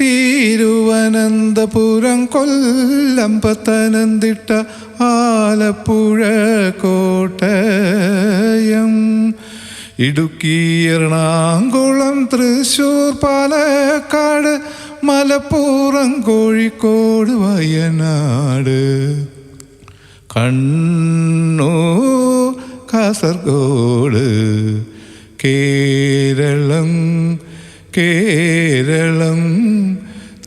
തിരുവനന്തപുരം കൊല്ലം പത്തനംതിട്ട ആലപ്പുഴ കോട്ടയം. ഇടുക്കി എറണാകുളം തൃശൂർ പാലക്കാട് മലപ്പുറം കോഴിക്കോട് വയനാട്. കണ്ണൂർ കാസർഗോഡ് കേരളം കേരളം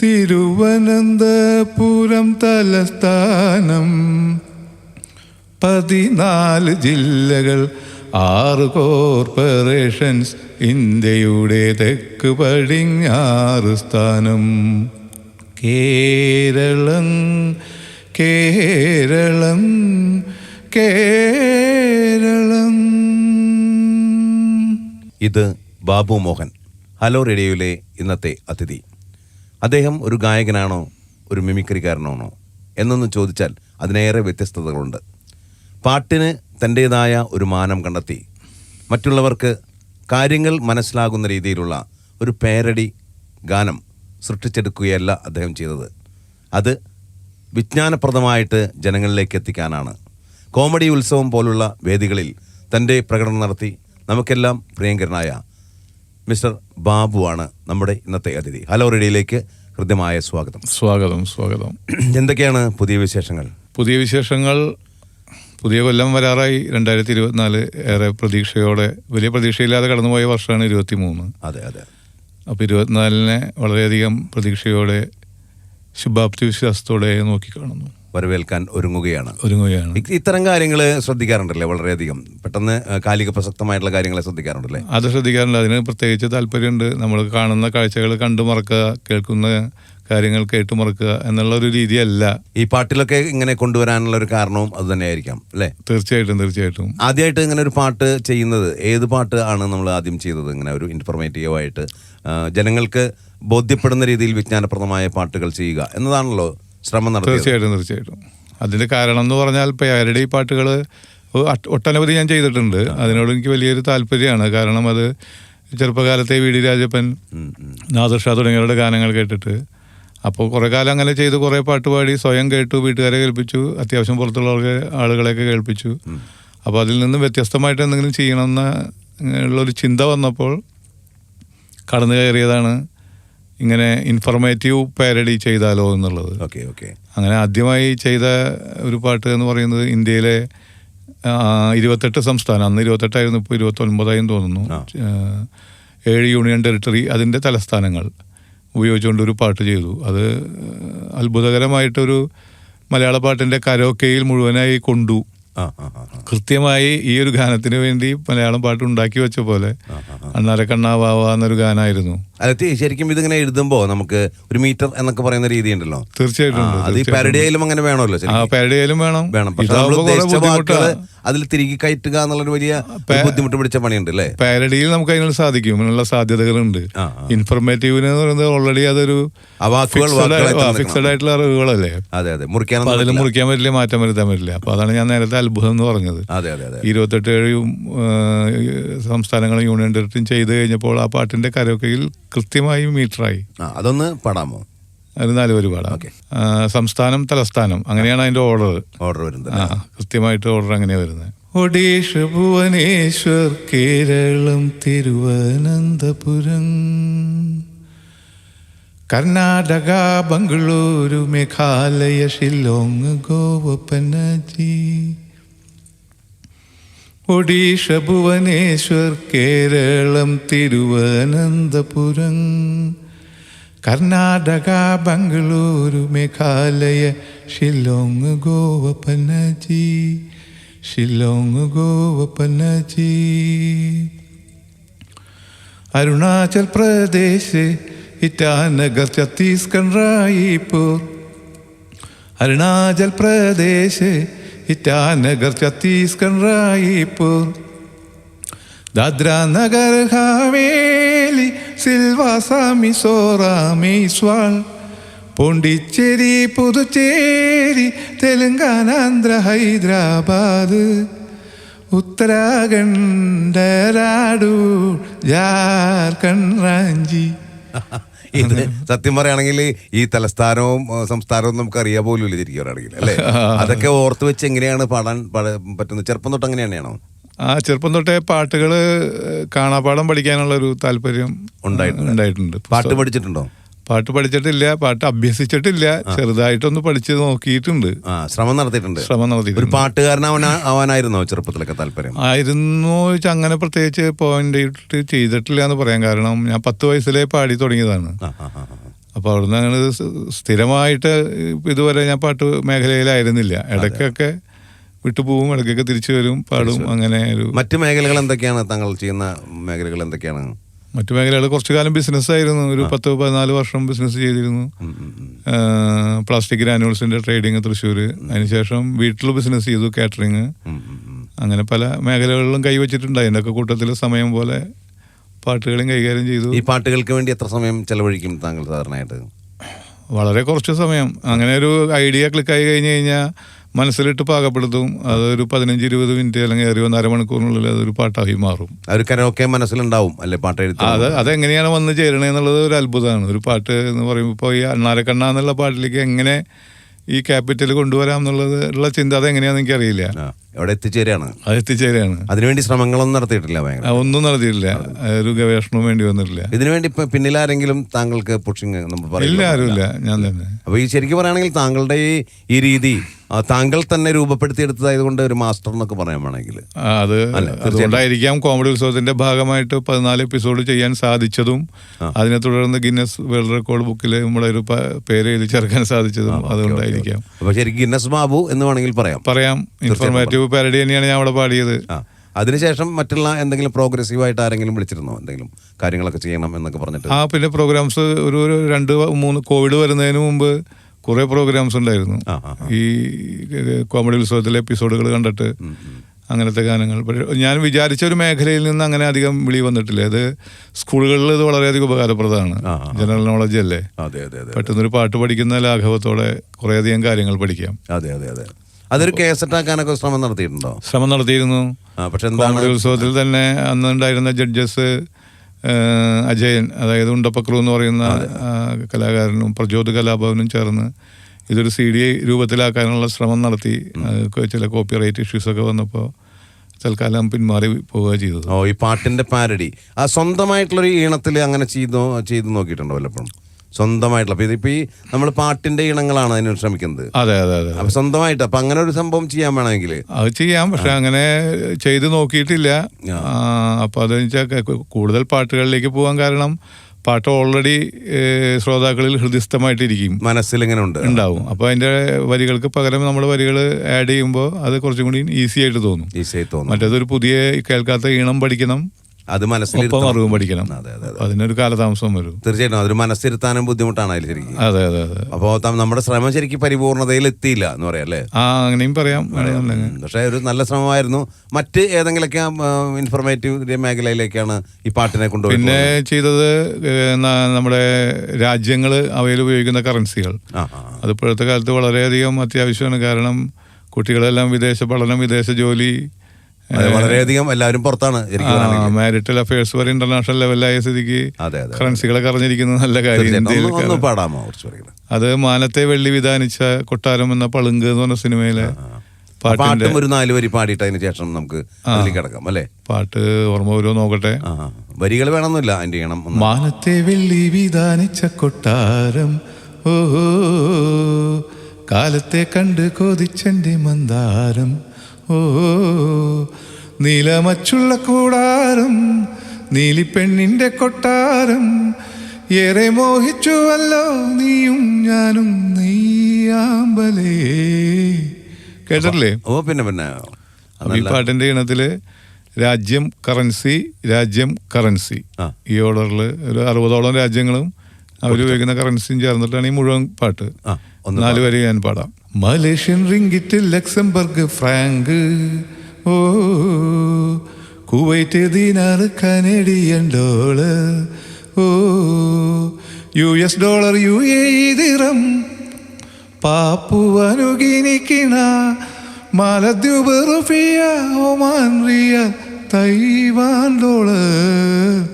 തിരുവനന്തപുരം തലസ്ഥാനം. പതിനാല് ജില്ലകൾ ആറ് കോർപ്പറേഷൻസ് ഇന്ത്യയുടെ തെക്ക് പടിഞ്ഞാറ് സ്ഥാനം. കേരളം കേരളം കേരളം. ഇത് ബാബു മോഹൻ. ഹലോ റേഡിയോയിലെ ഇന്നത്തെ അതിഥി. അദ്ദേഹം ഒരു ഗായകനാണോ ഒരു മിമിക്രിക്കാരനാണോ എന്നൊന്ന് ചോദിച്ചാൽ അതിനേറെ വ്യത്യസ്തതകളുണ്ട്. പാട്ടിന് തന്റേതായ ഒരു മാനം കണ്ടെത്തി. മറ്റുള്ളവർക്ക് കാര്യങ്ങൾ മനസ്സിലാകുന്ന രീതിയിലുള്ള ഒരു പേരടി ഗാനം സൃഷ്ടിച്ചെടുക്കുകയല്ല അദ്ദേഹം ചെയ്തത്. അത് വിജ്ഞാനപ്രദമായിട്ട് ജനങ്ങളിലേക്ക് എത്തിക്കാനാണ്. കോമഡി ഉത്സവം പോലുള്ള വേദികളിൽ തന്റെ പ്രകടനം നടത്തി നമുക്കെല്ലാം പ്രിയങ്കരനായ മിസ്റ്റർ ബാബുവാണ് നമ്മുടെ ഇന്നത്തെ അതിഥി. ഹലോ റേഡിയോയിലേക്ക് ഹൃദ്യമായ സ്വാഗതം. സ്വാഗതം സ്വാഗതം. എന്തൊക്കെയാണ് പുതിയ വിശേഷങ്ങൾ? പുതിയ വിശേഷങ്ങൾ പുതിയ കൊല്ലം വരാറായി. രണ്ടായിരത്തി ഇരുപത്തിനാല് ഏറെ പ്രതീക്ഷയോടെ വലിയ പ്രതീക്ഷയില്ലാതെ കടന്നുപോയ വർഷമാണ് ഇരുപത്തി മൂന്ന് അതെ അതെ. അപ്പോൾ ഇരുപത്തിനാലിനെ വളരെയധികം പ്രതീക്ഷയോടെ ശുഭാപ്തി വിശ്വാസത്തോടെ നോക്കിക്കാണുന്നു. വരവേൽക്കാൻ ഒരുങ്ങുകയാണ്. ഒരുങ്ങുകയാണ്. ഇത്തരം കാര്യങ്ങൾ ശ്രദ്ധിക്കാറുണ്ടല്ലേ വളരെയധികം? പെട്ടെന്ന് കാലിക പ്രസക്തമായിട്ടുള്ള കാര്യങ്ങളെ ശ്രദ്ധിക്കാറുണ്ടല്ലേ? അത് ശ്രദ്ധിക്കാറുണ്ട്. അതിന് പ്രത്യേകിച്ച് താല്പര്യമുണ്ട്. നമ്മൾ കാണുന്ന കാഴ്ചകൾ കണ്ടു മറക്കുക കേൾക്കുന്ന കാര്യങ്ങൾ കേട്ടു മറക്കുക എന്നുള്ള ഒരു രീതിയല്ല. ഈ പാട്ടിലൊക്കെ ഇങ്ങനെ കൊണ്ടുവരാനുള്ള ഒരു കാരണവും അത് തന്നെയായിരിക്കാം അല്ലേ? തീർച്ചയായിട്ടും തീർച്ചയായിട്ടും. ആദ്യമായിട്ട് ഇങ്ങനെ ഒരു പാട്ട് ചെയ്യുന്നത് ഏത് പാട്ട് ആണ് നമ്മൾ ആദ്യം ചെയ്തത്? ഇങ്ങനെ ഒരു ഇൻഫർമേറ്റീവായിട്ട് ജനങ്ങൾക്ക് ബോധ്യപ്പെടുന്ന രീതിയിൽ വിജ്ഞാനപ്രദമായ പാട്ടുകൾ ചെയ്യുക എന്നതാണല്ലോ ശ്രമം നടത്തി തീർച്ചയായിട്ടും തീർച്ചയായിട്ടും. അതിന്റെ കാരണം എന്ന് പറഞ്ഞാൽ പേരുടെ ഈ പാട്ടുകൾ ഒട്ടനവധി ഞാൻ ചെയ്തിട്ടുണ്ട്. അതിനോട് എനിക്ക് വലിയൊരു താല്പര്യമാണ്. കാരണം അത് ചെറുപ്പകാലത്തെ വി ഡി രാജപ്പൻ നാദർഷ. തുടങ്ങിയവരുടെ ഗാനങ്ങൾ കേട്ടിട്ട്. അപ്പോൾ കുറേ കാലം അങ്ങനെ ചെയ്ത് കുറേ പാട്ട് പാടി സ്വയം കേട്ടു വീട്ടുകാരെ കേൾപ്പിച്ചു അത്യാവശ്യം പുറത്തുള്ളവർക്ക് ആളുകളെയൊക്കെ കേൾപ്പിച്ചു. അപ്പോൾ അതിൽ നിന്നും വ്യത്യസ്തമായിട്ട് എന്തെങ്കിലും ചെയ്യണമെന്ന ഉള്ളൊരു ചിന്ത വന്നപ്പോൾ കടന്നു കയറിയതാണ് ഇങ്ങനെ ഇൻഫർമേറ്റീവ് പാരഡി ചെയ്താലോ എന്നുള്ളത്. Okay okay. അങ്ങനെ ആദ്യമായി ചെയ്ത ഒരു പാട്ട് എന്ന് പറയുന്നത് ഇന്ത്യയിലെ ഇരുപത്തെട്ട് സംസ്ഥാനം. അന്ന് ഇരുപത്തെട്ടായിരുന്നു ഇപ്പോൾ ഇരുപത്തൊൻപതായും തോന്നുന്നു. ഏഴ് യൂണിയൻ ടെറിട്ടറി അതിന്റെ തലസ്ഥാനങ്ങൾ ഉപയോഗിച്ചുകൊണ്ട് ഒരു പാട്ട് ചെയ്തു. അത് അത്ഭുതകരമായിട്ടൊരു മലയാള പാട്ടിന്റെ കരോക്കയിൽ മുഴുവനായി കൊണ്ടു. കൃത്യമായി ഈ ഒരു ഗാനത്തിന് വേണ്ടി മലയാളം പാട്ട് ഉണ്ടാക്കി വെച്ച പോലെ. അണ്ണാരെ കണ്ണാവാവ എന്നൊരു ഗാനായിരുന്നു. അല്ല ശരിക്കും ഇതിങ്ങനെ എഴുതുമ്പോ നമുക്ക് ഒരു മീറ്റർ എന്നൊക്കെ പറയുന്ന രീതി ഉണ്ടല്ലോ തീർച്ചയായിട്ടും അത് ഈ പാരഡിയായാലും അങ്ങനെ വേണമല്ലോ ആ പാരഡിയായാലും വേണം. വേണം. അതിൽ തിരികെ കയറ്റുക എന്നുള്ളൊരു വലിയ ബുദ്ധിമുട്ട് പിടിച്ച പണിയുണ്ട് അല്ലേ? പാരഡിയിൽ നമുക്ക് അതിനുള്ള സാധിക്കും. അതിനുള്ള സാധ്യതകളുണ്ട്. ഇൻഫർമേറ്റീവിന് പറയുന്നത് ഓൾറെഡി അതൊരു ഫിക്സഡ്. ആയിട്ടുള്ള അറിവുകളല്ലേ? അതെ അതെ. മുറിക്കാൻ അതിൽ. മുറിക്കാൻ പറ്റില്ല മാറ്റം വരുത്താൻ പറ്റില്ല. അപ്പൊ അതാണ് ഞാൻ നേരത്തെ അത്ഭുതം എന്ന് പറഞ്ഞത്. അതെ അതെ അതെ. ഇരുപത്തെട്ട് ഏഴും സംസ്ഥാനങ്ങളും യൂണിയൻ ടെറിട്ടറിയും ചെയ്ത് കഴിഞ്ഞപ്പോൾ ആ പാട്ടിന്റെ കരോക്കയിൽ കൃത്യമായി മീറ്ററായി. അതൊന്ന് പാടാമോ? ഒരു നാല് പാടാം. സംസ്ഥാനം തലസ്ഥാനം അങ്ങനെയാണ് അതിന്റെ ഓർഡർ ഓർഡർ വരുന്നത് ആ കൃത്യമായിട്ട് ഓർഡർ അങ്ങനെയാണ് വരുന്നത്. ഒഡീഷ ഭുവനേശ്വർ കേരളം തിരുവനന്തപുരം. കർണാടക ബംഗളൂരു മേഘാലയ ഷില്ലോങ് ഗോവ പനജി. ഒഡീഷ ഭുവനേശ്വർ കേരളം തിരുവനന്തപുരം. കർണാടക ബംഗളൂരു മേഘാലയ ഷില്ലോങ് ഗോവ പനജി. ഷില്ലോങ് ഗോവ പനജി. അരുണാചൽ പ്രദേശ് ഇറ്റാനഗർ ഛത്തീസ്ഗഡ് റായിപ്പൂർ അരുണാചൽ പ്രദേശ് ഇറ്റാനഗർ ഛത്തീസ്ഗഡ് റായിപ്പൂർ ദാദ്ര നഗർ ഹാവേലി സിൽവാസ മിസോറാം മെയ്സ്വാൾ പോണ്ടിച്ചേരി പുതുച്ചേരി തെലുങ്കാന ആന്ധ്ര ഹൈദരാബാദ്. ഉത്തരാഖണ്ഡ് ഡെറാഡൂൺ ജാർഖണ്ഡ് റാഞ്ചി. ഇത് സത്യം പറയുകയാണെങ്കിൽ ഈ തലസ്ഥാനവും സംസ്ഥാനവും നമുക്ക് അറിയാൻ പോലും ഇല്ല ശരിക്കും പറയുകയാണെങ്കിൽ അല്ലേ? അതൊക്കെ ഓർത്ത് വെച്ച് എങ്ങനെയാണ് പാടാൻ പറ്റുന്നത്? ചെറുപ്പം തൊട്ട് അങ്ങനെ തന്നെയാണോ? ആ ചെറുപ്പം തൊട്ടേ പാട്ടുകൾ കാണാപാഠം പഠിക്കാനുള്ള ഒരു താല്പര്യം. ഉണ്ടായിട്ടുണ്ട്. പാട്ട് പഠിച്ചിട്ടുണ്ടോ? പാട്ട് പഠിച്ചിട്ടില്ല പാട്ട് അഭ്യസിച്ചിട്ടില്ല ചെറുതായിട്ടൊന്ന് പഠിച്ച് നോക്കിയിട്ടുണ്ട്. ആ ശ്രമം നടത്തിയിട്ടുണ്ട്. ശ്രമം ഒരു നടത്തിയിട്ടുണ്ട് ആവാനായിരുന്നോ ചെറുപ്പത്തിലൊക്കെ താല്പര്യം? ആയിരുന്നു അങ്ങനെ പ്രത്യേകിച്ച് പോയിന്റ് ഇട്ട് ചെയ്തിട്ടില്ല എന്ന് പറയാൻ കാരണം ഞാൻ പത്ത് വയസ്സിലേ പാടി തുടങ്ങിയതാണ്. അപ്പോൾ അവിടുന്ന് അങ്ങനെ സ്ഥിരമായിട്ട് ഇതുവരെ ഞാൻ പാട്ട് മേഖലയിലായിരുന്നില്ല. ഇടയ്ക്കൊക്കെ വിട്ടുപോകും ഇടയ്ക്കൊക്കെ തിരിച്ചു വരും പാടും അങ്ങനെ ഒരു മറ്റു മേഖലകൾ എന്തൊക്കെയാണ്? താങ്കൾ ചെയ്യുന്ന മേഖലകൾ എന്തൊക്കെയാണ്? മറ്റു മേഖലകൾ കുറച്ചു കാലം ബിസിനസ് ആയിരുന്നു. ഒരു പത്ത് പതിനാല് വർഷം ബിസിനസ് ചെയ്തിരുന്നു. പ്ലാസ്റ്റിക് ഗ്രാനുവൽസിന്റെ ട്രേഡിങ് തൃശ്ശൂർ. അതിനുശേഷം വീട്ടിൽ ബിസിനസ് ചെയ്തു കാറ്ററിങ്. അങ്ങനെ പല മേഖലകളിലും കൈവച്ചിട്ടുണ്ട് അതിന്റെയൊക്കെ കൂട്ടത്തിൽ സമയം പോലെ പാട്ടുകളും കൈകാര്യം ചെയ്തു. ഈ പാട്ടുകൾക്ക് വേണ്ടി എത്ര സമയം ചെലവഴിക്കും താങ്കൾ സാധാരണയായിട്ട്? വളരെ കുറച്ച് സമയം. അങ്ങനെ ഒരു ഐഡിയ ക്ലിക്കായി കഴിഞ്ഞ് കഴിഞ്ഞാൽ മനസ്സിലിട്ട് പാകപ്പെടുത്തും. അതൊരു പതിനഞ്ച് ഇരുപത് മിനിറ്റ് അല്ലെങ്കിൽ ഒരു അരമണിക്കൂറിനുള്ളിൽ മണിക്കൂറിനുള്ളിൽ അതൊരു പാട്ടായി മാറും. ഒരു കരോക്കെ മനസ്സിലുണ്ടാവും അല്ലെ പാട്ട് അത് അതെങ്ങനെയാണ് വന്ന് ചേരണേ എന്നുള്ളത് ഒരു അത്ഭുതമാണ്. ഒരു പാട്ട് എന്ന് പറയുമ്പോൾ ഇപ്പോൾ ഈ അണ്ണാരക്കണ്ണ എന്നുള്ള പാട്ടിലേക്ക് എങ്ങനെ ഈ ക്യാപിറ്റൽ കൊണ്ടുവരാം എന്നുള്ളത് ഉള്ള ചിന്ത അതെങ്ങനെയാണെന്ന് എനിക്കറിയില്ല. ആ, എവിടെ എത്തിച്ചേരാണ്. അത് എത്തിച്ചേരാണ്. അതിനുവേണ്ടി ശ്രമങ്ങളൊന്നും നടത്തിയിട്ടില്ല ഭയങ്കര. ഒന്നും നടത്തിയിട്ടില്ല. ഒരു ഗവേഷണവും വേണ്ടി വന്നിട്ടില്ല. ഇതിനുവേണ്ടി ഇപ്പൊ പിന്നിലാരെങ്കിലും താങ്കൾക്ക് പുഷിങ് നമ്മൾ പറയില്ല ആരുമില്ല ഞാൻ തന്നെ. അപ്പൊ ഈ ശരിക്കും പറയുകയാണെങ്കിൽ താങ്കളുടെ ഈ ഈ രീതി താങ്കൾ തന്നെ രൂപപ്പെടുത്തിയെടുത്തതായത് കൊണ്ട് ഒരു മാസ്റ്റർ എന്നൊക്കെ പറയാൻ വേണമെങ്കിൽ. അത് അതുകൊണ്ടായിരിക്കാം കോമഡി ഉത്സവത്തിന്റെ ഭാഗമായിട്ട് പതിനാല് എപ്പിസോഡ് ചെയ്യാൻ സാധിച്ചതും അതിനെ തുടർന്ന് ഗിന്നസ് വേൾഡ് റെക്കോർഡ് ബുക്കിൽ നമ്മുടെ ഒരു പേര് എഴുതി ചേർക്കാൻ സാധിച്ചതും അതുകൊണ്ടായിരിക്കാം. അപ്പൊ ശരിക്കും ഗിന്നസ് ബാബു എന്ന് വേണമെങ്കിൽ പറയാം. പറയാം. ഇൻഫോർമേറ്റീവ് പാരഡി തന്നെയാണ് ഞാൻ അവിടെ പാടിയത്. ആ അതിനുശേഷം മറ്റുള്ള എന്തെങ്കിലും പ്രോഗ്രസീവ് ആയിട്ട് ആരെങ്കിലും വിളിച്ചിരുന്നോ? എന്തെങ്കിലും കാര്യങ്ങളൊക്കെ ചെയ്യണം എന്നൊക്കെ പറഞ്ഞിട്ട്? ആ പിന്നെ പ്രോഗ്രാംസ് ഒരു ഒരു രണ്ട് മൂന്ന് കോവിഡ് വരുന്നതിന് മുമ്പ് കുറേ പ്രോഗ്രാംസ് ഉണ്ടായിരുന്നു. ഈ കോമഡി ഉത്സവത്തിലെ എപ്പിസോഡുകൾ കണ്ടിട്ട് അങ്ങനത്തെ ഗാനങ്ങൾ. പക്ഷേ ഞാൻ വിചാരിച്ച ഒരു മേഖലയിൽ നിന്ന് അങ്ങനെ അധികം വിളി വന്നിട്ടില്ല. അത് സ്കൂളുകളിൽ ഇത് വളരെയധികം ഉപകാരപ്രദമാണ്. ജനറൽ നോളജ് അല്ലേ? പെട്ടെന്നൊരു പാട്ട് പഠിക്കുന്ന ലാഘവത്തോടെ കുറേയധികം കാര്യങ്ങൾ പഠിക്കാം. അതെ അതെ അതെ. അതൊരു കേസ് അറ്റാക്കാനൊക്കെ ശ്രമം നടത്തിയിട്ടുണ്ടോ? ശ്രമം നടത്തിയിരുന്നു. പക്ഷെ എന്താണ് ഉത്സവത്തിൽ തന്നെ അന്നുണ്ടായിരുന്ന ജഡ്ജസ് അജയൻ അതായത് ഉണ്ടപ്പക്രു എന്ന് പറയുന്ന കലാകാരനും പ്രചോദ് കലാഭവനും ചേർന്ന് ഇതൊരു സി ഡി രൂപത്തിലാക്കാനുള്ള ശ്രമം നടത്തി. ചില കോപ്പി റൈറ്റ് ഇഷ്യൂസ് ഒക്കെ വന്നപ്പോൾ തൽക്കാലം പിന്മാറി പോവുക ചെയ്തത്. ഓ ഈ പാട്ടിന്റെ പാരഡി. ആ സ്വന്തമായിട്ടുള്ളൊരു ഈണത്തിൽ അങ്ങനെ ചെയ്തു ചെയ്തു നോക്കിയിട്ടുണ്ടോ വല്ലപ്പോഴും? സ്വന്തമായിട്ടുള്ള. അപ്പൊ ഇതിപ്പോ ഈ നമ്മൾ പാട്ടിന്റെ ഇണങ്ങളാണ് അതിന് ശ്രമിക്കുന്നത്. അതെ അതെ അതെ. അപ്പൊ സ്വന്തമായിട്ട് അപ്പൊ അങ്ങനെ ഒരു സംഭവം ചെയ്യാൻ വേണമെങ്കിൽ അത് ചെയ്യാം. പക്ഷെ അങ്ങനെ ചെയ്ത് നോക്കിയിട്ടില്ല. അപ്പൊ അത് വെച്ചാൽ കൂടുതൽ പാട്ടുകളിലേക്ക് പോകാൻ കാരണം പാട്ട് ഓൾറെഡി ശ്രോതാക്കളിൽ ഹൃദയസ്ഥമായിട്ടിരിക്കും. മനസ്സിൽ ഇങ്ങനെ ഉണ്ട് ഉണ്ടാവും. അപ്പോൾ അതിന്റെ വരികൾക്ക് പകരം നമ്മൾ വരികൾ ആഡ് ചെയ്യുമ്പോൾ അത് കുറച്ചും കൂടി ഈസി ആയിട്ട് തോന്നും. ഈസി ആയിട്ട് തോന്നും. മറ്റേതൊരു പുതിയ കേൾക്കാത്ത ഈണം പഠിക്കണം. അത് ഒപ്പം പഠിക്കണം. അതെ അതെ അതിനൊരു കാലതാമസം വരും. തീർച്ചയായിട്ടും അതൊരു മനസ്സിരുത്താനും ബുദ്ധിമുട്ടാണ് അതിൽ ശരിക്കും. അതെ അതെ അതെ. അപ്പോൾ നമ്മുടെ ശ്രമം ശരിക്കും പരിപൂർണതയിൽ എത്തിയില്ല എന്ന് പറയാം അല്ലേ? ആ അങ്ങനെയും പറയാം. പക്ഷെ ഒരു നല്ല ശ്രമമായിരുന്നു. മറ്റ് ഏതെങ്കിലൊക്കെ ഇൻഫർമേറ്റീവ് മേഖലയിലേക്കാണ് ഈ പാട്ടിനെ കൊണ്ടുപോയി പിന്നെ ചെയ്തത് നമ്മുടെ രാജ്യങ്ങൾ അവയിൽ ഉപയോഗിക്കുന്ന കറൻസികൾ. അത് ഇപ്പോഴത്തെ കാലത്ത് വളരെയധികം അത്യാവശ്യമാണ്. കാരണം കുട്ടികളെല്ലാം വിദേശ പഠനം വിദേശ ജോലി വളരെയധികം എല്ലാവരും പുറത്താണ് മാരിറ്റൽ അഫയേഴ്സ് വരെ ഇന്റർനാഷണൽ ലെവലായ സ്ഥിതിക്ക് കറൻസികളൊക്കെ അറിഞ്ഞിരിക്കുന്നത് നല്ല കാര്യം പാടാമോ അത് മാനത്തെ വെള്ളി വിധാനിച്ച കൊട്ടാരം എന്ന പളുങ്ക് എന്ന് പറഞ്ഞ സിനിമയിലെ പാട്ടും ഒരു നാല് വരി പാടിയിട്ട് അതിന് ശേഷം നമുക്ക് കിടക്കാം അല്ലേ? പാട്ട് ഓർമ്മ വരുമോ നോക്കട്ടെ. വരികൾ വേണമെന്നില്ല അതിന്റെ ഈണം മാനത്തെ വെള്ളി വിധാനിച്ച കൊട്ടാരം ഓ കാലത്തെ കണ്ട് കൊതിച്ചെന്റെ മന്ദാരം ഓ നീലമച്ചുള്ള കൂടാരം നീലിപ്പെണ്ണിന്റെ കൊട്ടാരം ഏറെ മോഹിച്ചുവല്ലോ നീയും ഞാനും നെയ്യാമ്പലേ. കേട്ടിട്ടില്ലേ? ഓ പിന്നെ പിന്നെ. ഈ പാട്ടിന്റെ ഇനത്തിൽ രാജ്യം കറൻസി രാജ്യം കറൻസി. ഈ ഓർഡറിൽ ഒരു അറുപതോളം രാജ്യങ്ങളും അവർ ഉപയോഗിക്കുന്ന കറൻസിയും ചേർന്നിട്ടാണ് ഈ മുഴുവൻ പാട്ട്. നാല് വരി ഞാൻ പാടാം. Malaysian ringgit Luxembourg franc. Oh Kuwait dinar Canadian dollar. Oh U S dollar U A dirham. പാപ്പുവനുഗിനിക്കിണ മാലദ്വീപ് റുഫിയ Oman rial Taiwan dollar.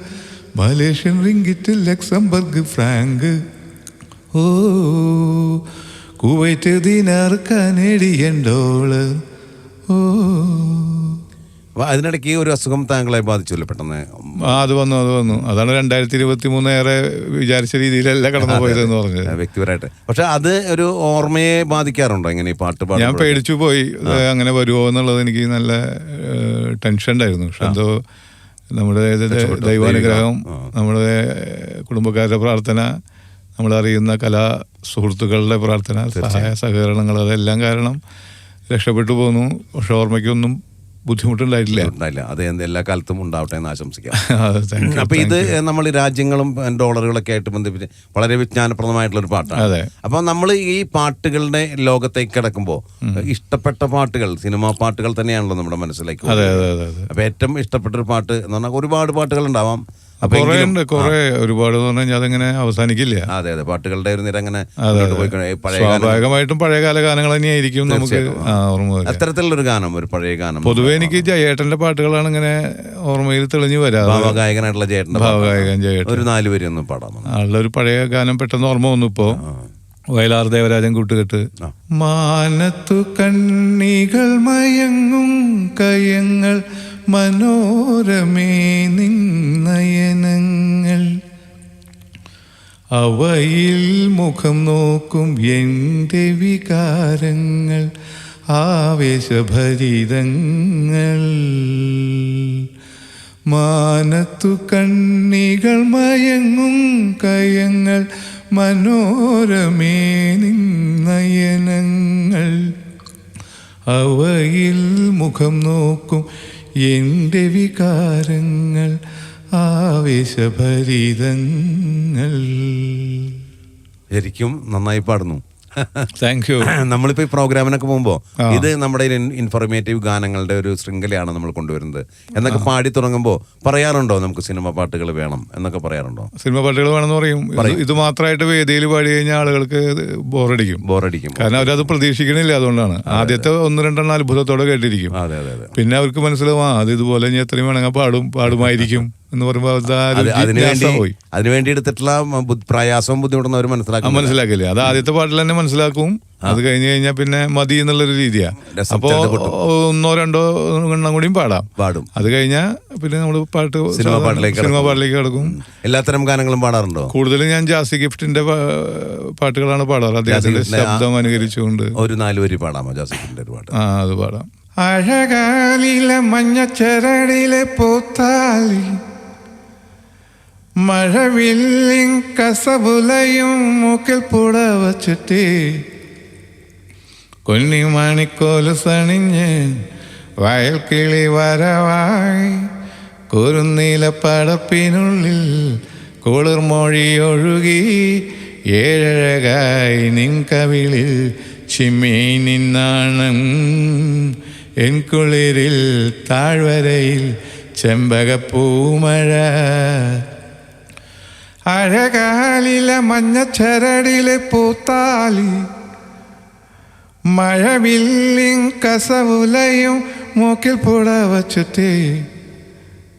Malaysian ringgit Luxembourg franc. ഓ കുവൈറ്റ് ദിനാർ കനേഡിയൻ ഡോളർ ഓ അതിനിടയ്ക്ക് ഒരു അസുഖം താങ്കളെ ബാധിച്ചല്ലോ പെട്ടെന്ന്? ആ അത് വന്നു അത് വന്നു. അതാണ് രണ്ടായിരത്തി ഇരുപത്തി മൂന്ന് ഏറെ വിചാരിച്ച രീതിയിലല്ല കടന്നു പോയതെന്ന് പറഞ്ഞത്. വ്യക്തിപരമായിട്ട്. പക്ഷെ അത് ഒരു ഓർമ്മയെ ബാധിക്കാറുണ്ടോ ഇങ്ങനെ പാട്ട് പാട്ട് ഞാൻ പേടിച്ചു പോയി. അങ്ങനെ വരുമോ എന്നുള്ളത് എനിക്ക് നല്ല ടെൻഷൻ ഉണ്ടായിരുന്നു. പക്ഷെ എന്തോ നമ്മുടെ ദൈവാനുഗ്രഹം നമ്മുടെ കുടുംബക്കാരുടെ പ്രാർത്ഥന നമ്മൾ അറിയുന്ന കലാ സുഹൃത്തുക്കളുടെ പ്രാർത്ഥന സഹായ സഹകരണങ്ങൾ അതെല്ലാം കാരണം രക്ഷപ്പെട്ടു പോന്നു. പക്ഷെ ഓർമ്മയ്ക്കൊന്നും ബുദ്ധിമുട്ടുണ്ടായിട്ടില്ല. ഉണ്ടായില്ല അത് എല്ലാ കാലത്തും ഉണ്ടാവട്ടെ എന്ന് ആശംസിക്കാം. അപ്പൊ ഇത് നമ്മൾ രാജ്യങ്ങളും ഡോളറുകളൊക്കെ ആയിട്ട് ബന്ധിപ്പിച്ച് വളരെ വിജ്ഞാനപ്രദമായിട്ടുള്ള ഒരു പാട്ടാണ്. അതെ. അപ്പൊ നമ്മൾ ഈ പാട്ടുകളുടെ ലോകത്തേക്ക് കിടക്കുമ്പോൾ ഇഷ്ടപ്പെട്ട പാട്ടുകൾ സിനിമാ പാട്ടുകൾ തന്നെയാണല്ലോ നമ്മുടെ മനസ്സിലേക്ക് അപ്പൊ ഏറ്റവും ഇഷ്ടപ്പെട്ട ഒരു പാട്ട് എന്ന് പറഞ്ഞാൽ ഒരുപാട് പാട്ടുകൾ ഉണ്ടാവാം കുറെ കുറെ ഒരുപാട് എന്ന് പറഞ്ഞാൽ അതങ്ങനെ അവസാനിക്കില്ല. അതെ അതെ. പാട്ടുകളുടെ ഒരു നിര അങ്ങനെ കഴിഞ്ഞാൽ സ്വാഭാവികമായിട്ടും പഴയകാല ഗാനങ്ങൾ തന്നെയായിരിക്കും നമുക്ക് ഓർമ്മ അത്തരത്തിലുള്ളൊരു ഗാനം ഒരു പഴയ ഗാനം. പൊതുവെ എനിക്ക് ജയേട്ടന്റെ പാട്ടുകളാണ് ഇങ്ങനെ ഓർമ്മയിൽ തെളിഞ്ഞു വരാറ്. ഭാവഗായകനായിട്ടുള്ള ജയേട്ടൻ ഭാവഗായകൻ ജയേട്ടൻ. ഒരു നാല് വരി ഒന്ന് പാടാം ആളുടെ ഒരു പഴയ ഗാനം പെട്ടെന്ന് ഓർമ്മ വന്നു ഇപ്പോ. വയലാർ ദേവരാജൻ കൂട്ടുകെട്ട്. മാനത്തു കണ്ണികൾ മയങ്ങും കയങ്ങൾ മനോരമേ നിന്നയനങ്ങൾ. അവയിൽ മുഖം നോക്കും എന്റെ വികാരങ്ങൾ ആവേശഭരിതങ്ങൾ. മാനത്തു കണ്ണികൾ മയങ്ങും കയങ്ങൾ മനോരമേ നിന്നയനങ്ങൾ. അവയിൽ മുഖം നോക്കും എന്റെ വികാരങ്ങൾ ആവേശഭരിതങ്ങൾ. ശരിക്കും നന്നായി പാടുന്നു. താങ്ക് യു നമ്മളിപ്പോ ഈ പ്രോഗ്രാമിനൊക്കെ പോകുമ്പോ ഇത് നമ്മുടെ ഇൻഫോർമേറ്റീവ് ഗാനങ്ങളുടെ ഒരു ശൃംഖലയാണ് നമ്മൾ കൊണ്ടുവരുന്നത്. എന്നൊക്കെ പാടി തുടങ്ങുമ്പോൾ പറയാറുണ്ടോ നമുക്ക് സിനിമ പാട്ടുകൾ വേണം എന്നൊക്കെ പറയാറുണ്ടോ? സിനിമ പാട്ടുകൾ വേണമെന്ന് പറയും. ഇത് മാത്രമായിട്ട് വേദിയിൽ പാടി കഴിഞ്ഞാൽ ആളുകൾക്ക് ബോറടിക്കും. ബോറടിക്കും. കാരണം അവരത് പ്രതീക്ഷിക്കണില്ല അതുകൊണ്ടാണ്. ആദ്യത്തെ ഒന്ന് രണ്ടെണ്ണം അത്ഭുതത്തോടെ കേട്ടിരിക്കും. അതെ അതെ അതെ. പിന്നെ അവർക്ക് മനസ്സിലാവും അത് ഇതുപോലെ ഞാൻ എത്രയും വേണമെങ്കിൽ പാടും പാടുമായിരിക്കും. എന്ന് പറയുമ്പോൾ അതിനുവേണ്ടി എടുത്തിട്ടുള്ള പ്രയാസവും ബുദ്ധിമുട്ടും അവർ മനസ്സിലാക്കും മനസ്സിലാക്കില്ല. അത് ആദ്യത്തെ പാട്ടിൽ തന്നെ മനസ്സിലാക്കും. അത് കഴിഞ്ഞ് കഴിഞ്ഞാൽ പിന്നെ മതി എന്നുള്ളൊരു രീതിയാ. അപ്പോ ഒന്നോ രണ്ടോ എണ്ണം കൂടിയും പാടാം. പാടും. അത് കഴിഞ്ഞാൽ പിന്നെ നമ്മൾ പാട്ട് സിനിമ പാട്ടിലേക്ക് സിനിമ പാട്ടിലേക്ക് കിടക്കും. എല്ലാത്തരം ഗാനങ്ങളും പാടാറുണ്ടോ? കൂടുതലും ഞാൻ ജാസി ഗിഫ്റ്റിന്റെ പാട്ടുകളാണ് പാടാറ്. അദ്ദേഹത്തിന്റെ ശബ്ദം അനുകരിച്ചുകൊണ്ട്. ഒരു നാല് വരി പാടാമോ ഗിഫ്റ്റിന്റെ ഒരു പാട്ട്? ആ അത് പാടാം. അഴകാലിലെ മഞ്ഞച്ചരടിലെ പൂത്താലി. മഴവില്ലിൻ കസബുലയും മൂക്കിൽ പുട വച്ചിട്ട് കുഞ്ഞി മണിക്കോൽ സണിഞ്ഞ് വയൽ കിളി വരവായി. കുറുനീല പടപ്പിനുള്ളിൽ കുളിർ മൊഴി ഒഴുകി. ഏഴഴകായി നിൻ കവിളിൽ ചിമ്മി നിന്നാണം. എൻ കുളിരിൽ താഴ്വരയിൽ ചെമ്പകപ്പൂമഴ. അഴകാലിലെ മഞ്ഞച്ചരടിലെ പൂത്താലി മഴവില്ലിൻ കസവുലയും മൂക്കിൽ പുഴ വച്ചു തേ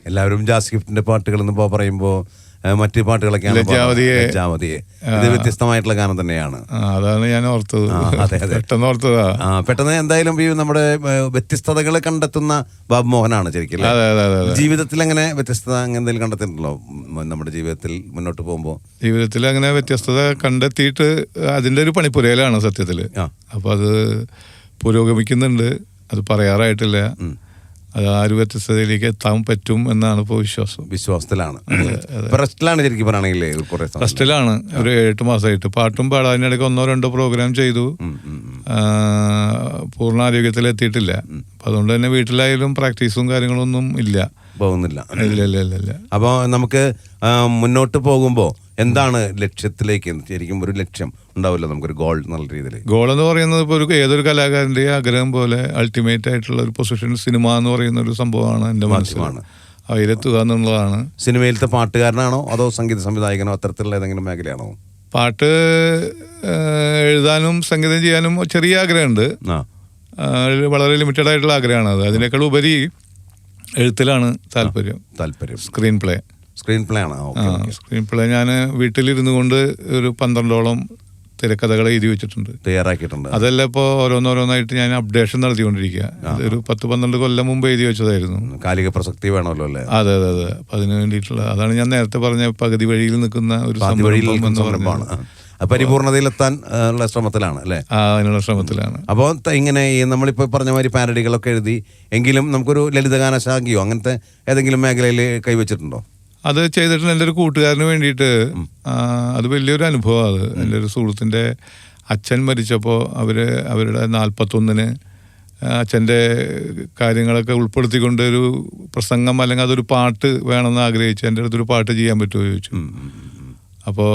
എല്ലാവരും ജാസ് ഗിഫ്റ്റിന്റെ പാട്ടുകൾ എന്ന് പറയുമ്പോ ഏഹ്, മറ്റ് പാട്ടുകളൊക്കെയാണ് പാടുന്നത്. ലജ്ജാവതിയെ. ലജ്ജാവതിയെ ഇത് വ്യത്യസ്തമായിട്ടുള്ള ഗാനം തന്നെയാണ്. അതാണ് ഞാൻ ഓർത്തത്. അതെ, അതെ. പെട്ടെന്ന് ഓർത്തതാ. ആ പെട്ടെന്ന് എന്തായാലും ഈ നമ്മുടെ വ്യത്യസ്തതകൾ കണ്ടെത്തുന്ന ബാബു മോഹനാണ് ശരിക്കും ജീവിതത്തിൽ അങ്ങനെ വ്യത്യസ്തത അങ്ങനെ എന്തെങ്കിലും കണ്ടെത്തിയിട്ടുണ്ടല്ലോ നമ്മുടെ ജീവിതത്തിൽ മുന്നോട്ട് പോകുമ്പോൾ ജീവിതത്തിൽ അങ്ങനെ വ്യത്യസ്തത കണ്ടെത്തിയിട്ട് അതിന്റെ ഒരു പണിപ്പുരയിലാണ് സത്യത്തിൽ. അപ്പൊ അപ്പോൾ അത് പുരോഗമിക്കുന്നുണ്ട്. അത് പറയാറായിട്ടില്ല. അത് ആരുപറ്റസ്ഥതയിലേക്ക് എത്താൻ പറ്റും എന്നാണ് ഇപ്പോൾ വിശ്വാസം. വിശ്വാസത്തിലാണ്. റെസ്റ്റിലാണ് ശരിക്കും പറയുകയാണെങ്കിൽ റെസ്റ്റിലാണ്. ഒരു എട്ട് മാസമായിട്ട് പാട്ടും പാടാതിനിടയ്ക്ക് ഒന്നോ രണ്ടോ പ്രോഗ്രാം ചെയ്തു. ഉം, ഉം, ഉം. ആ, പൂർണ ആരോഗ്യത്തിൽ എത്തിയിട്ടില്ല അപ്പം അതുകൊണ്ട് തന്നെ വീട്ടിലായാലും പ്രാക്ടീസും കാര്യങ്ങളൊന്നും ഇല്ല. പോകുന്നില്ല. ഇല്ല ഇല്ല ഇല്ല ഇല്ല അപ്പോൾ നമുക്ക് മുന്നോട്ട് പോകുമ്പോൾ എന്താണ് ലക്ഷ്യത്തിലേക്ക് ശരിക്കും ഒരു ലക്ഷ്യം ഉണ്ടാവില്ല നമുക്കൊരു ഗോൾ എന്നുള്ള രീതിയിൽ? ഗോൾ എന്ന് പറയുന്നത് ഇപ്പോൾ ഒരു ഏതൊരു കലാകാരന്റെ ആഗ്രഹം പോലെ അൾട്ടിമേറ്റ് ആയിട്ടുള്ള ഒരു പൊസിഷൻ സിനിമ എന്ന് പറയുന്ന ഒരു സംഭവമാണ് എന്റെ മനസ്സിലാണ്. അതിലെത്തുക എന്നുള്ളതാണ്. സിനിമയിലത്തെ പാട്ടുകാരനാണോ അതോ സംഗീത സംവിധായകനോ അത്തരത്തിലുള്ള ഏതെങ്കിലും മേഖലയാണോ? പാട്ട് എഴുതാനും സംഗീതം ചെയ്യാനും ചെറിയ ആഗ്രഹമുണ്ട്. വളരെ ലിമിറ്റഡ് ആയിട്ടുള്ള ആഗ്രഹമാണ് അത് അതിനേക്കാൾ ഉപരി എഴുത്തിലാണ് താല്പര്യം. താല്പര്യം. സ്ക്രീൻ പ്ലേ സ്ക്രീൻ പ്ലേ ആണ്. സ്ക്രീൻ പ്ലേ ഞാൻ വീട്ടിലിരുന്നു കൊണ്ട് ഒരു പന്ത്രണ്ടോളം തിരക്കഥകൾ എഴുതി വെച്ചിട്ടുണ്ട്. തയ്യാറാക്കിയിട്ടുണ്ട്. അതെല്ലാം ഇപ്പോൾ ഓരോന്നോരോന്നായിട്ട് ഞാൻ അപ്ഡേഷൻ നടത്തിക്കൊണ്ടിരിക്കുക. ഒരു പത്ത് പന്ത്രണ്ട് കൊല്ലം മുമ്പ് എഴുതി വെച്ചതായിരുന്നു. കാലിക പ്രസക്തി വേണമല്ലോ അല്ലേ? അതെ അതെ അതെ. അപ്പൊ അതിന് വേണ്ടിയിട്ടുള്ള അതാണ് ഞാൻ നേരത്തെ പറഞ്ഞ പകുതി വഴിയിൽ നിൽക്കുന്ന ഒരു സംരംഭം എന്ന് സംരംഭമാണ്. ആ. ആ, പരിപൂർണതയിലെത്താൻ ഉള്ള ശ്രമത്തിലാണ് അല്ലേ? ആ അതിനുള്ള ശ്രമത്തിലാണ്. അപ്പോൾ ഇങ്ങനെ ഈ നമ്മളിപ്പോൾ പറഞ്ഞ മാതിരി പാരഡികളൊക്കെ എഴുതി എങ്കിലും നമുക്കൊരു ലളിതഗാന ശാഖയോ അങ്ങനത്തെ ഏതെങ്കിലും മേഖലയിൽ കൈവച്ചിട്ടുണ്ടോ? അത് ചെയ്തിട്ടുണ്ട് എന്റെ ഒരു കൂട്ടുകാരന് വേണ്ടിയിട്ട് അത് വലിയൊരു അനുഭവമാണ് അത്. എന്റെ ഒരു സുഹൃത്തിന്റെ അച്ഛൻ മരിച്ചപ്പോൾ അവർ അവരുടെ നാൽപ്പത്തൊന്നിന് അച്ഛന്റെ കാര്യങ്ങളൊക്കെ ഉൾപ്പെടുത്തിക്കൊണ്ട് ഒരു പ്രസംഗം അല്ലെങ്കിൽ അതൊരു പാട്ട് വേണമെന്ന് ആഗ്രഹിച്ചു എന്റെ അടുത്തൊരു പാട്ട് ചെയ്യാൻ പറ്റുമോ ചോദിച്ചു. അപ്പോൾ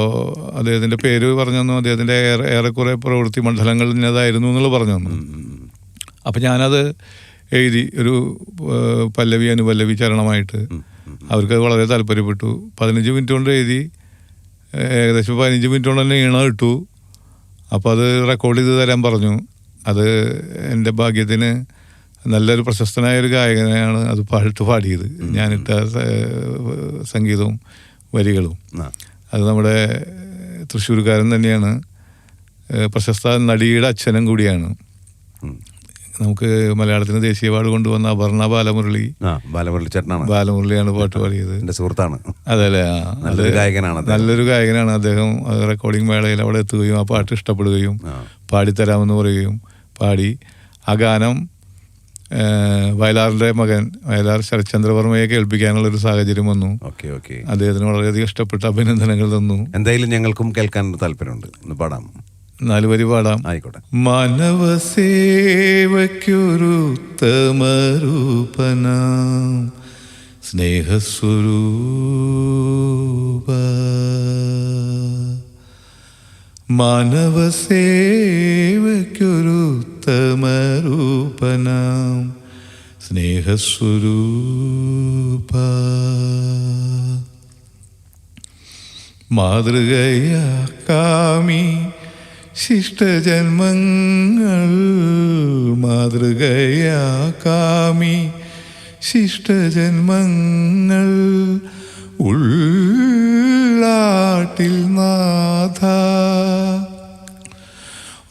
അദ്ദേഹത്തിന്റെ പേര് പറഞ്ഞു തന്നു അദ്ദേഹത്തിന്റെ ഏറെ ഏറെക്കുറെ പ്രവൃത്തി മണ്ഡലങ്ങൾ ഇന്നതായിരുന്നു എന്നുള്ളത് പറഞ്ഞു തന്നു. അപ്പം ഞാനത് എഴുതി ഒരു പല്ലവി അനുപല്ലവി ചരണമായിട്ട് അവർക്ക് വളരെ താല്പര്യപ്പെട്ടു. പതിനഞ്ച് മിനിറ്റ് കൊണ്ട് എഴുതി ഏകദേശം പതിനഞ്ച് മിനിറ്റ് കൊണ്ട് തന്നെ ഈണം ഇട്ടു. അപ്പോൾ അത് റെക്കോർഡ് ചെയ്ത് തരാൻ പറഞ്ഞു. അത് എന്റെ ഭാഗ്യത്തിന് നല്ലൊരു പ്രശസ്തനായ ഒരു ഗായകനെയാണ് അത് പാട്ട് പാടിയത്. ഞാനിട്ട സംഗീതവും വരികളും. അത് നമ്മുടെ തൃശ്ശൂർക്കാരൻ തന്നെയാണ് പ്രശസ്ത നടിയുടെ അച്ഛനും കൂടിയാണ്. നമുക്ക് മലയാളത്തിന് ദേശീയ അവാർഡ് കൊണ്ടുവന്ന അപർണ ബാലമുരളി. ബാലമുരളി ചേട്ടനാണ്. ബാലമുരളിയാണ് പാട്ട് പാടിയത്. എന്റെ സുഹൃത്താണ്. അതല്ലേ നല്ലൊരു ഗായകനാണ് നല്ലൊരു ഗായകനാണ്. അദ്ദേഹം റെക്കോർഡിംഗ് മേളയിൽ അവിടെ എത്തുകയും ആ പാട്ട് ഇഷ്ടപ്പെടുകയും പാടിത്തരാമെന്ന് പറയുകയും പാടി. ആ ഗാനം വയലാറിന്റെ മകൻ വയലാർ ശരത്ചന്ദ്രവർമ്മയെ കേൾപ്പിക്കാനുള്ള ഒരു സാഹചര്യം വന്നു. Okay okay. അദ്ദേഹത്തിന് വളരെയധികം ഇഷ്ടപ്പെട്ട അഭിനന്ദനങ്ങൾ തന്നു. എന്തായാലും ഞങ്ങൾക്കും കേൾക്കാൻ താല്പര്യമുണ്ട്. ഒന്ന് പാടാം. നാല് വരി പാടാം. ആയിക്കോട്ടെ. മാനവ സേവയ്ക്കൊരുത്തമരൂപനാം സ്നേഹസ്വരൂപ. മാനവ സേവയ്ക്കൊരുത്തമരൂപനാം സ്നേഹസ്വരൂപ മാതൃകയാക്കാമി ശിഷ്ടജന്മങ്ങൾ മാതൃകയാക്കാമി ശിഷ്ടജന്മങ്ങൾ ഉള്ളാട്ടിൽ നാഥ.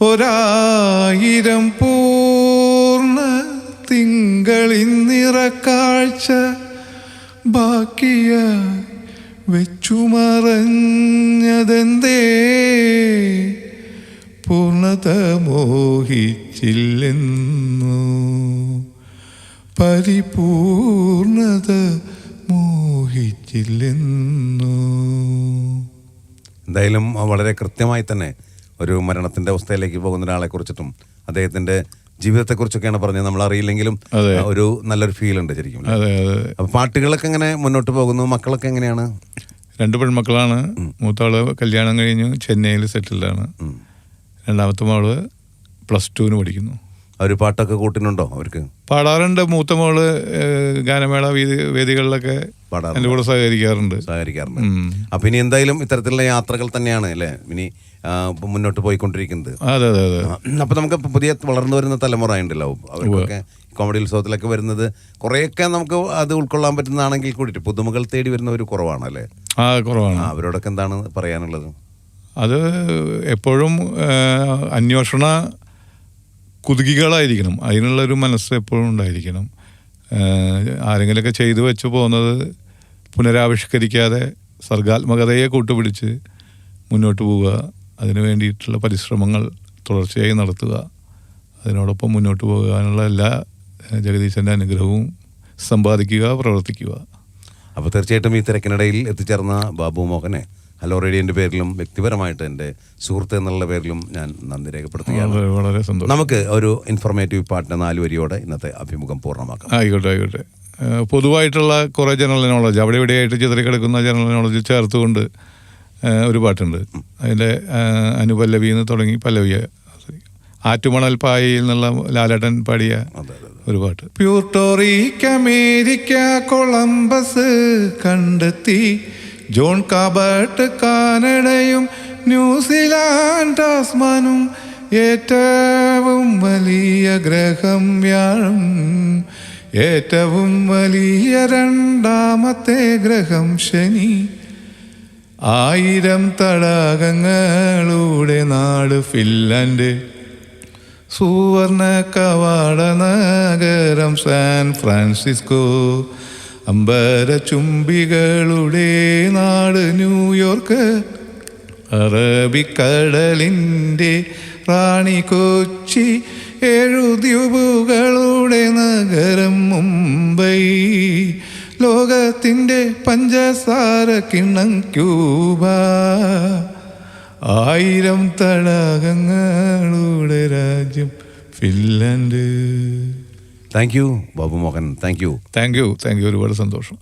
ഒരായിരം പൂർണ തിങ്കളിൽ നിറക്കാഴ്ച ബാക്കിയ വെച്ചുമറഞ്ഞതെന്തേ? പൂർണത മോഹിച്ചില്ലെന്നു. പരിപൂർണത മോഹിച്ചില്ലെന്നു. എന്തായാലും വളരെ കൃത്യമായി തന്നെ ഒരു മരണത്തിന്റെ അവസ്ഥയിലേക്ക് പോകുന്ന ഒരാളെ കുറിച്ചിട്ടും അദ്ദേഹത്തിന്റെ ജീവിതത്തെക്കുറിച്ചൊക്കെയാണ് പറഞ്ഞത്. നമ്മൾ അറിയില്ലെങ്കിലും ഒരു നല്ലൊരു ഫീൽ ഉണ്ട് ശരിക്കും അപ്പൊ പാട്ടുകളൊക്കെ എങ്ങനെ മുന്നോട്ട് പോകുന്നു? മക്കളൊക്കെ എങ്ങനെയാണ്? രണ്ട് പെൺമക്കളാണ്. മൂത്താൾ കല്യാണം കഴിഞ്ഞു. ചെന്നൈയിൽ സെറ്റിൽഡാണ്. രണ്ടാമത്തെ മോൾ പ്ലസ് ടുവിന് പഠിക്കുന്നു. അവർ പാട്ടൊക്കെ കൂട്ടിനുണ്ടോ അവർക്ക്? പാടാറുണ്ട്. മൂത്ത മോൾ ഗാനമേള വേദി വേദികളിലൊക്കെ എന്റെ എന്റെ കൂടെ സഹകരിക്കാറുണ്ട്. സഹകരിക്കാറുണ്ട്. അപ്പൊ ഇനി എന്തായാലും ഇത്തരത്തിലുള്ള യാത്രകൾ തന്നെയാണ് അല്ലേ? ഇനി മുന്നോട്ട് പോയിക്കൊണ്ടിരിക്കുന്നത്. അതെ അതെ അതെ. അപ്പൊ നമുക്ക് പുതിയ വളർന്നു വരുന്ന തലമുറ ഉണ്ടല്ലോ. അവർക്കൊക്കെ കോമഡി ഉത്സവത്തിലൊക്കെ വരുന്നത് കുറേയൊക്കെ നമുക്ക് അത് ഉൾക്കൊള്ളാൻ പറ്റുന്നതാണെങ്കിൽ കൂടിയിട്ട് പുതുമകൾ തേടി വരുന്ന ഒരു കുറവാണ് അല്ലേ? ആ കുറവാണ്. അവരോടൊക്കെ എന്താണ് പറയാനുള്ളത്? അത് എപ്പോഴും അന്വേഷണ കുതുകികളായിരിക്കണം. അതിനുള്ളൊരു മനസ്സ് എപ്പോഴും ഉണ്ടായിരിക്കണം. ആരെങ്കിലുമൊക്കെ ചെയ്തു വെച്ച് പോകുന്നത് പുനരാവിഷ്കരിക്കാതെ സർഗാത്മകതയെ കൂട്ടുപിടിച്ച് മുന്നോട്ട് പോവുക അതിനു വേണ്ടിയിട്ടുള്ള പരിശ്രമങ്ങൾ തുടർച്ചയായി നടത്തുക അതിനോടൊപ്പം മുന്നോട്ട് പോകാനുള്ള എല്ലാ ജഗദീശന്റെ അനുഗ്രഹവും സമ്പാദിക്കുക പ്രവർത്തിക്കുക. അപ്പോൾ തീർച്ചയായിട്ടും ഈ തിരക്കിനിടയിൽ എത്തിച്ചേർന്ന ബാബു മോഹനെ ഹലോ റേഡിയോന്റെ പേരിലും വ്യക്തിപരമായിട്ട് എന്റെ സുഹൃത്ത് എന്നുള്ള പേരിലും ഞാൻ നന്ദി രേഖപ്പെടുത്തുകയാണ്. വളരെ സന്തോഷം. നമുക്ക് ഒരു ഇൻഫോർമേറ്റീവ് പാട്ടിന് നാല് വരിയോടെ ഇന്നത്തെ അഭിമുഖം പൂർണമാക്കാം. ആയിക്കോട്ടെ ആയിക്കോട്ടെ. പൊതുവായിട്ടുള്ള കുറേ ജനറൽ നോളജ് അവിടെ ഇവിടെയായിട്ട് ചിതറിക്കിടക്കുന്ന ജനറൽ നോളജ് ചേർത്തുകൊണ്ട് ഒരു പാട്ടുണ്ട്. അതിന്റെ അനുപല്ലവി എന്ന് തുടങ്ങി പല്ലവിയ ആറ്റുമണൽ പായയിൽ നിന്നുള്ള ലാലേട്ടൻ പാടിയ. ഒരു പാട്ട്. പ്യൂർട്ടോറിക്ക് അമേരിക്ക കൊളംബസ് കണ്ടെത്തി. ജോൺ കാബർട്ട് കാനഡയും ന്യൂസിലാൻഡ് ടാസ്മാനും ഏറ്റവും വലിയ ഗ്രഹം വ്യാഴം ഏറ്റവും വലിയ രണ്ടാമത്തെ ഗ്രഹം ശനി. ആയിരം തടാകങ്ങളുടെ നാട് ഫിൻലൻഡ് സുവർണ കവാട നഗരം സാൻ ഫ്രാൻസിസ്കോ. അമ്പര ചുംബികളുടെ നാട് ന്യൂയോർക്ക് അറബിക്കടലിന്റെ റാണി കൊച്ചി എഴുദ്വീപുകളുടെ നഗരം മുംബൈ. ലോകത്തിന്റെ പഞ്ചസാര കിണ്ണം ക്യൂബ. ആയിരം തടാകങ്ങളുടെ രാജ്യം Finland. Thank you Babu Mohan. Thank you. Thank you. Thank you. ഒരുപാട് സന്തോഷം.